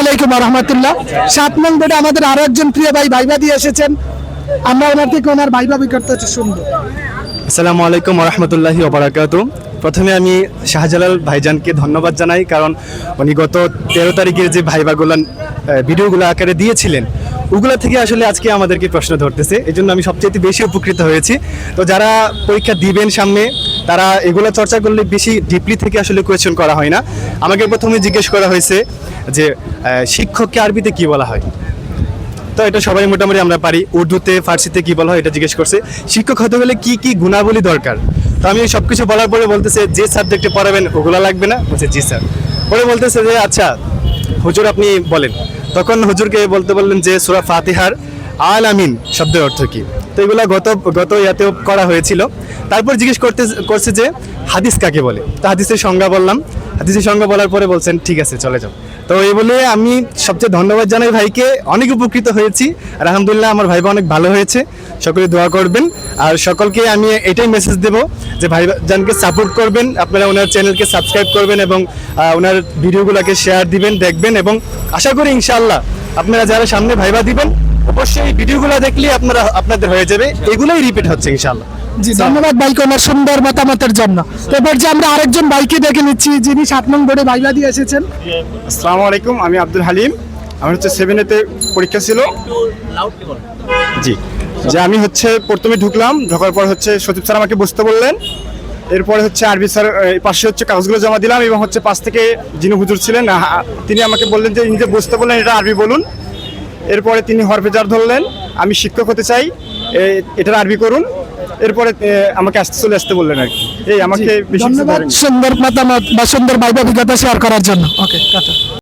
আলাইকুম রহমতুল্লাহ। সাত নং বেডে আমাদের আরও একজন প্রিয় ভাই ভাইবা দিয়ে এসেছেন। আমরা ওনার থেকে ওনার ভাইবা বিকর্ত হচ্ছে, শুনব। আসসালামু আলাইকুম রহমতুল্লাহি ওবরাকাতু প্রথমে আমি শাহজালাল ভাইজানকে ধন্যবাদ জানাই, কারণ উনি গত তেরো তারিখের যে ভাইবাগুলো ভিডিওগুলো আকারে দিয়েছিলেন, ওগুলো থেকে আসলে আজকে আমাদেরকে প্রশ্ন ধরতেছে। এই আমি সবচেয়ে বেশি উপকৃত হয়েছি। তো যারা পরীক্ষা দিবেন সামনে তারা এগুলো চর্চা করলে বেশি ডিপলি থেকে আসলে কোয়েশ্চেন করা হয় না। আমাকে প্রথমে জিজ্ঞেস করা হয়েছে যে শিক্ষককে আরবিতে কি বলা হয়? তো এটা সবাই মোটামুটি আমরা পারি। উর্দুতে, ফার্সিতে কি বলা হয় এটা জিজ্ঞেস করছে। শিক্ষক হতে গেলে কি কি গুণাবলী দরকার? তো আমি সব কিছু বলার পরে বলতেছে, যে সাবজেক্টে পড়াবেন ওগুলো লাগবে না। বলছে, জি স্যার পরে বলতেছে যে আচ্ছা হুজুর আপনি বলেন। তখন হুজুরকে বলতে বললেন যে, সুরা ফাতিহার আল আমিন শব্দের অর্থ কি? তো এগুলো গত গত ইয়াতেও করা হয়েছিল। তারপর জিজ্ঞেস করতে, করছে যে হাদিস কাকে বলে? তো হাদিসের সংজ্ঞা বললাম। হাদিসের সংজ্ঞা বলার পরে বলছেন, ঠিক আছে, চলে যাও। তো এই বলে আমি সবচেয়ে ধন্যবাদ জানাই ভাইকে। অনেক উপকৃত হয়েছি। আর আলহামদুলিল্লাহ আমার ভাইবা অনেক ভালো হয়েছে। সকলে দোয়া করবেন। আর সকলকে আমি এটাই মেসেজ দেব যে ভাই জানকে সাপোর্ট করবেন। আপনারা ওনার চ্যানেলকে সাবস্ক্রাইব করবেন এবং ওনার ভিডিওগুলোকে শেয়ার দিবেন, দেখবেন এবং আশা করি ইনশাআল্লাহ আপনারা যারা সামনে ভাইবা দিবেন অবশ্যই এই ভিডিওগুলো দেখলে আপনারা আপনাদের হয়ে যাবে। এগুলোই রিপিট হচ্ছে ইনশাআল্লাহ। জি ধন্যবাদ ভাইকে ওনার সুন্দর মতামতের জন্য। এবার যে আমরা আরেকজন ভাইকে দেখে নিচ্ছি যিনি সাত নং বেডে ভাইবা দিয়ে এসেছেন। আসসালামু আলাইকুম আমি আব্দুল হালিম। আমার হচ্ছে সেভেনেতে পরীক্ষা ছিল। জি যে আমি হচ্ছে প্রথমে ঢুকলাম ঢোকার পর হচ্ছে সচিব স্যার আমাকে বসতে বললেন। এরপরে হচ্ছে আরবি স্যার পাশে হচ্ছে কাগজগুলো জমা দিলাম এবং হচ্ছে পাশ থেকে যিনি হুজুর ছিলেন তিনি আমাকে বললেন যে যে বসতে বললেন এটা আরবি বলুন। এরপরে তিনি হরফেজার ধরলেন আমি শিক্ষক হতে চাই এটার আরবি করুন। এরপরে আমাকে আসতে চলে আসতে বললেন আর কি। এই আমাকে ধন্যবাদ সুন্দর মতামত বা সুন্দর ভাইবা অভিজ্ঞতা শেয়ার করার জন্য। ওকে কথা